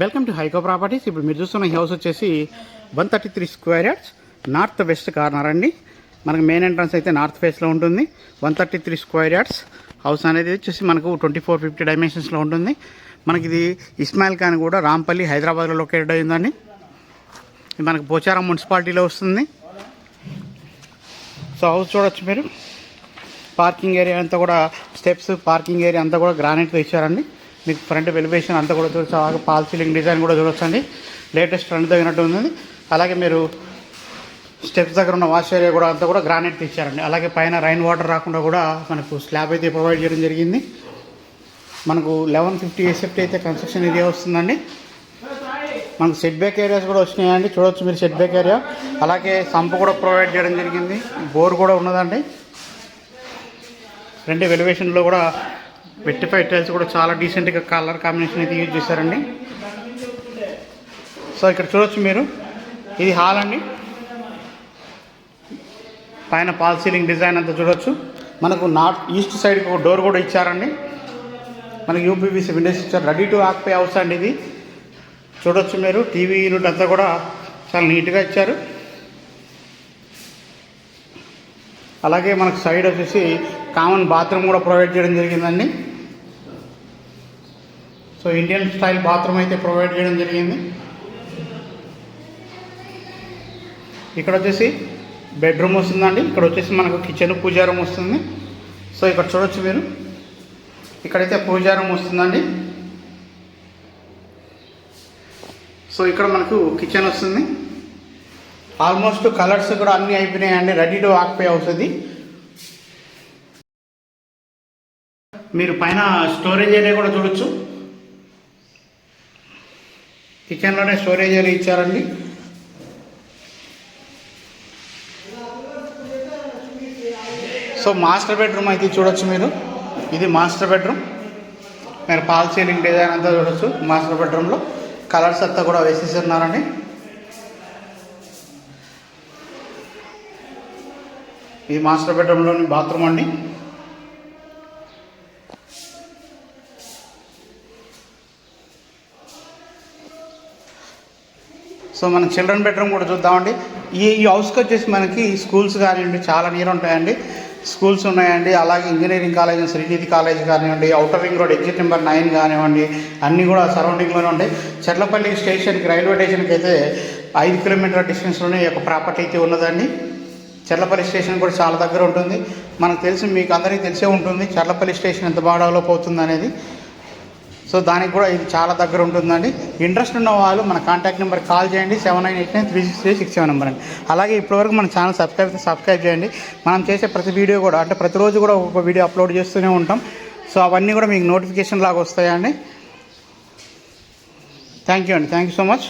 Welcome to హైకో properties ఇప్పుడు మీరు చూస్తున్న హౌస్ వచ్చేసి one thirty three square yards north west corner అండి. మనకు మెయిన్ ఎంట్రన్స్ అయితే నార్త్ ఫేస్లో ఉంటుంది. One thirty three square yards house అనేది వచ్చేసి మనకు ట్వంటీ ఫోర్ ఫిఫ్టీ డైమెన్షన్స్లో ఉంటుంది. మనకి ఇది ఇస్మాయిల్ ఖాన్ కూడా రాంపల్లి హైదరాబాద్లో లొకేటెడ్ అయిందండి ఇది మనకు పోచారం మున్సిపాలిటీలో వస్తుంది. సో హౌస్ చూడొచ్చు మీరు. పార్కింగ్ ఏరియా అంతా కూడా స్టెప్స్ పార్కింగ్ ఏరియా అంతా కూడా గ్రానైట్తో ఇచ్చారండి. మీకు ఫ్రంట్ వెలివేషన్ అంతా కూడా చూడొచ్చు. అలాగే పాల్ సీలింగ్ డిజైన్ కూడా చూడొచ్చండి. లేటెస్ట్ ట్రెండ్ తగినట్టు ఉంది అలాగే మీరు స్టెప్స్ దగ్గర ఉన్న వాష్ ఏరియా కూడా అంతా కూడా గ్రానైట్ ఇచ్చారండి అలాగే పైన రైన్ వాటర్ రాకుండా కూడా మనకు స్లాబ్ అయితే ప్రొవైడ్ చేయడం జరిగింది. మనకు లెవెన్ ఫిఫ్టీ ఎస్ఎఫ్టీ అయితే కన్స్ట్రక్షన్ ఏరియా వస్తుందండి. మనకు సెట్ బ్యాక్ ఏరియాస్ కూడా వచ్చినాయండి. చూడవచ్చు మీరు సెట్ బ్యాక్ ఏరియా. అలాగే సంప్ కూడా ప్రొవైడ్ చేయడం జరిగింది. బోర్ కూడా ఉన్నదండి. రెండు వెలివేషన్లో కూడా వెట్టిఫై టైల్స్ కూడా చాలా డీసెంట్గా కలర్ కాంబినేషన్ అయితే యూజ్ చేశారండి. సో ఇక్కడ చూడొచ్చు మీరు. ఇది హాల్ అండి. పైన పాల్ సీలింగ్ డిజైన్ అంతా చూడొచ్చు. మనకు నార్త్ ఈస్ట్ సైడ్కి ఒక డోర్ కూడా ఇచ్చారండి. మనకి యూపీవీసీ విండోస్ ఇచ్చారు. రెడీ టు ఆక్పే హౌస్ అండి ఇది. చూడొచ్చు మీరు. టీవీ యూనిట్ అంతా కూడా చాలా నీట్గా ఇచ్చారు. అలాగే మనకు సైడ్ వచ్చేసి కామన్ బాత్రూమ్ కూడా ప్రొవైడ్ చేయడం జరిగిందండి. సో ఇండియన్ స్టైల్ బాత్రూమ్ అయితే ప్రొవైడ్ చేయడం జరిగింది. ఇక్కడ వచ్చేసి బెడ్రూమ్ వస్తుందండి. ఇక్కడ వచ్చేసి మనకు కిచెన్ పూజా రూమ్ వస్తుంది. సో ఇక్కడ చూడొచ్చు మీరు. ఇక్కడైతే పూజా రూమ్ వస్తుందండి. సో ఇక్కడ మనకు కిచెన్ వస్తుంది. ఆల్మోస్ట్ కలర్స్ కూడా అన్నీ అయిపోయినాయండి. రెడీ టు ఆక్పే అవుతుంది మీరు పైన స్టోరేజ్ ఏరియా కూడా చూడొచ్చు. కిచెన్లోనే స్టోరేజ్ ఏరియా ఇచ్చారండి. సో మాస్టర్ బెడ్రూమ్ అయితే చూడొచ్చు మీరు. ఇది మాస్టర్ బెడ్రూమ్ మీరు పాల్ సీలింగ్ డిజైన్ అంతా చూడొచ్చు మాస్టర్ బెడ్రూమ్లో కలర్స్ అంతా కూడా వేసేస్తున్నారండి ఇది మాస్టర్ బెడ్రూమ్లోని బాత్రూమ్ అండి. సో మన చిల్డ్రన్ బెడ్రూమ్ కూడా చూద్దామండి. ఈ ఈ హౌస్కి వచ్చేసి మనకి స్కూల్స్ కానివ్వండి చాలా నీరు ఉంటాయండి. స్కూల్స్ ఉన్నాయండి. అలాగే ఇంజనీరింగ్ కాలేజ్ శ్రీనిధి కాలేజ్ కానివ్వండి outer ring road exit number nine కానివ్వండి అన్నీ కూడా సరౌండింగ్లోనే ఉంటాయి. చెట్లపల్లి స్టేషన్కి రైల్వే స్టేషన్కి అయితే ఐదు కిలోమీటర్ల డిస్టెన్స్లోనే ఒక ప్రాపర్టీ అయితే ఉన్నదండి. చర్లపల్లి స్టేషన్ కూడా చాలా దగ్గర ఉంటుంది. మనకు తెలిసి మీకు అందరికీ తెలిసే ఉంటుంది చర్లపల్లి స్టేషన్ ఎంత బాగా డెవలప్ అవుతుంది అనేది. సో దానికి కూడా ఇది చాలా దగ్గర ఉంటుందండి. ఇంట్రెస్ట్ ఉన్న వాళ్ళు మన కాంటాక్ట్ నెంబర్ కాల్ చేయండి. Seven nine eight nine three six three six seven number అండి. అలాగే ఇప్పటివరకు మన ఛానల్ సబ్స్క్రైబ్ సబ్స్క్రైబ్ చేయండి. మనం చేసే ప్రతి వీడియో కూడా అంటే ప్రతిరోజు కూడా ఒక వీడియో అప్లోడ్ చేస్తూనే ఉంటాం. సో అవన్నీ కూడా మీకు నోటిఫికేషన్ లాగా వస్తాయండి. థ్యాంక్ యూ అండి. Thank you so much.